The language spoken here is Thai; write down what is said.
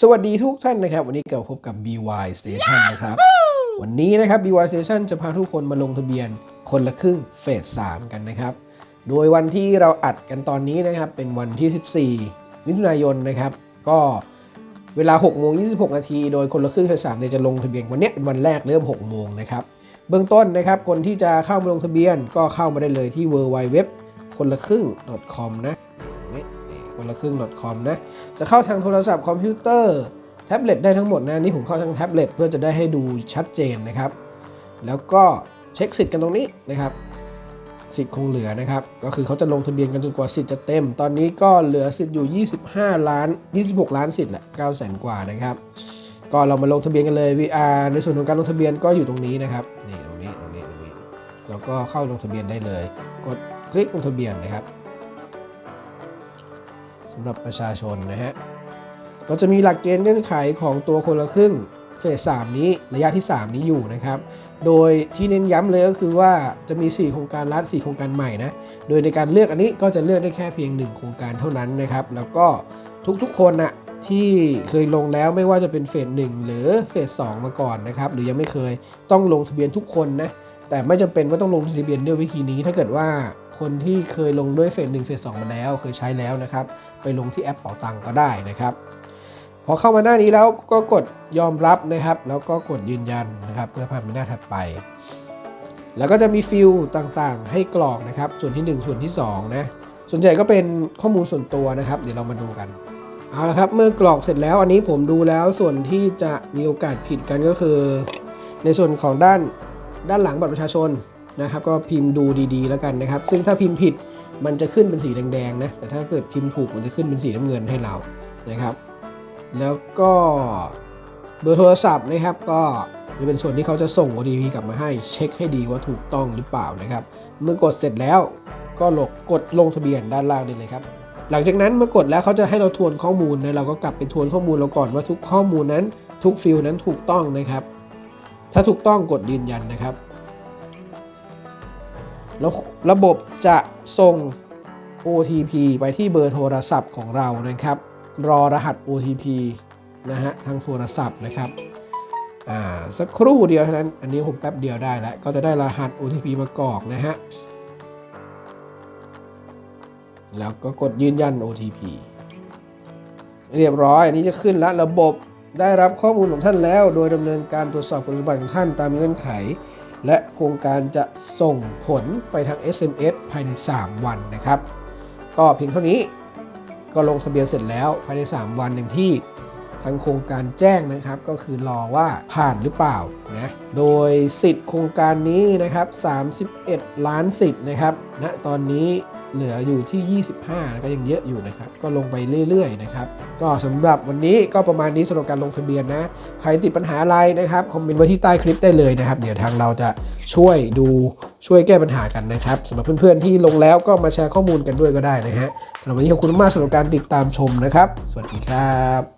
สวัสดีทุกท่านนะครับ วันนี้กลับมาพบกับ BY Station นะครับ วันนี้นะครับ BY Station จะพาทุกคนมาลงทะเบียนคนละครึ่งเฟส 3 กันนะครับ โดยวันที่เราอัดกันตอนนี้นะครับ เป็นวันที่ 14 มิถุนายนนะครับ ก็เวลา6โมง26 นาที โดยคนละครึ่งเฟส 3 เนี่ยจะลงทะเบียนวันเนี้ยเป็นวันแรกเริ่ม 6 โมงนะครับ เบื้องต้นนะครับคนที่จะเข้ามาลงทะเบียนก็เข้ามาได้เลยที่ www คนละครึ่ง .com นะนี่นี่ คนละครึ่ง .com นะ จะเข้าทางโทรศัพท์คอมพิวเตอร์แท็บเล็ตได้ทั้งหมดนะนี่ผมเข้าทางแท็บเล็ตเพื่อจะได้ให้ดูชัดเจนนะครับ แล้วก็เช็คสิทธิ์กันตรงนี้นะครับ สิทธิ์คงเหลือนะครับ ก็คือเขาจะลงทะเบียนกันจนกว่าสิทธิ์จะเต็ม ตอนนี้ก็เหลือสิทธิ์อยู่ 25 ล้าน 26 ล้านสิทธิ์แหละ9แสนกว่านะครับ ก็เรามาลงทะเบียนกันเลย VR ในส่วนของการลงทะเบียนก็อยู่ตรงนี้นะครับนี่ตรงนี้ตรงนี้ตรงนี้แล้วก็เข้าลงทะเบียนได้เลย กดคลิกลงทะเบียนนะครับ สำหรับประชาชนนะฮะก็จะมีหลักเกณฑ์เงื่อนไขของตัวคนละครึ่งเฟสสามนี้ระยะที่ 3 นี้อยู่นะครับ โดยที่เน้นย้ำเลยก็คือว่าจะมี 4 โครงการรัฐ 4 โครงการใหม่นะ โดยในการเลือกอันนี้ก็จะเลือกได้แค่เพียง 1 โครงการเท่านั้นนะครับ แล้วก็ทุกๆคนนะที่เคยลงแล้วไม่ว่าจะเป็นเฟสหนึ่งหรือเฟสสองมาก่อนนะครับ หรือยังไม่เคยต้องลงทะเบียนทุกคนนะ แต่ไม่จำเป็นว่าต้องลงทะเบียนด้วยวิธีนี้ ถ้าเกิดว่าคนที่เคยลงด้วยเฟสหนึ่งเฟสสองมาแล้ว เคยใช้แล้วนะครับ ไปลงที่แอปเป๋าตังก็ได้นะครับ พอเข้ามาหน้านี้แล้วก็กดยอมรับนะครับ แล้วก็กดยืนยันนะครับ เพื่อผ่านไปหน้าถัดไป แล้วก็จะมีฟิลต่างๆ ให้กรอกนะครับ ส่วนที่ 1 ส่วนที่2นะส่วนใหญ่ก็เป็นข้อมูลส่วนตัวนะครับ เดี๋ยวเรามาดูกันเอาละครับเมื่อกรอกเสร็จแล้วอันนี้ผมดูแล้วส่วนที่จะมีโอกาสผิดกันก็คือ ในส่วนของด้าน ด้านหลังบัตรประชาชนนะครับ ก็พิมพ์ดูดีๆ แล้วกันนะครับ ซึ่งถ้าพิมพ์ผิดมันจะขึ้นเป็นสีแดงๆนะแต่ถ้าเกิดพิมพ์ถูกมันจะขึ้นเป็นสีน้ำเงินให้เรานะครับ แล้วก็เบอร์โทรศัพท์นะครับก็จะเป็นส่วนที่เขาจะส่ง OTP กลับมาให้เช็คให้ดีว่าถูกต้องหรือเปล่านะครับ เมื่อกดเสร็จแล้วก็ลงกดลงทะเบียนด้านล่างได้เลยครับ หลังจากนั้นเมื่อกดแล้วเขาจะให้เราทวนข้อมูลนะเราก็กลับไปทวนข้อมูลเราก่อนว่าทุกข้อมูลนั้นทุกฟิลนั้นถูกต้องนะครับ ถ้าถูกต้องกดยืนยันนะครับ แล้วระบบจะส่ง OTP ไปที่เบอร์โทรศัพท์ของเรานะครับ รอรหัส OTP นะฮะทางโทรศัพท์นะครับอ่าสักครู่เดียวเท่านั้น อันนี้ผมแป๊บเดียวได้แล้ว ก็จะได้รหัส OTP มากรอกนะฮะ แล้วก็กดยืนยัน OTP เรียบร้อย อันนี้จะขึ้นแล้วระบบ ได้รับข้อมูลของท่านแล้ว โดยดำเนินการตรวจสอบคุณสมบัติของท่านตามเงื่อนไข และโครงการจะส่งผลไปทาง SMS ภายใน 3 วันนะครับ ก็เพียงเท่านี้ก็ลงทะเบียนเสร็จแล้วภายใน 3 วันอย่างที่ ทางโครงการแจ้งนะครับ ก็คือรอว่าผ่านหรือเปล่านะโดยสิทธิ์โครงการนี้นะครับ 31 ล้านสิทธิ์นะครับณนะตอนนี้เหลืออยู่ที่ 25นะก็ยังเยอะอยู่นะครับ ก็ลงไปเรื่อยๆนะครับ ก็สำหรับวันนี้ก็ประมาณนี้สำหรับการลงทะเบียนนะ ใครติดปัญหาอะไรนะครับ คอมเมนต์ไว้ที่ใต้คลิปได้เลยนะครับ เดี๋ยวทางเราจะช่วยดูช่วยแก้ปัญหากันนะครับสำหรับเพื่อนๆที่ลงแล้วก็มาแชร์ข้อมูลกันด้วยก็ได้นะฮะสำหรับวันนี้ขอบคุณมากสำหรับการติดตามชมนะครับ สวัสดีครับ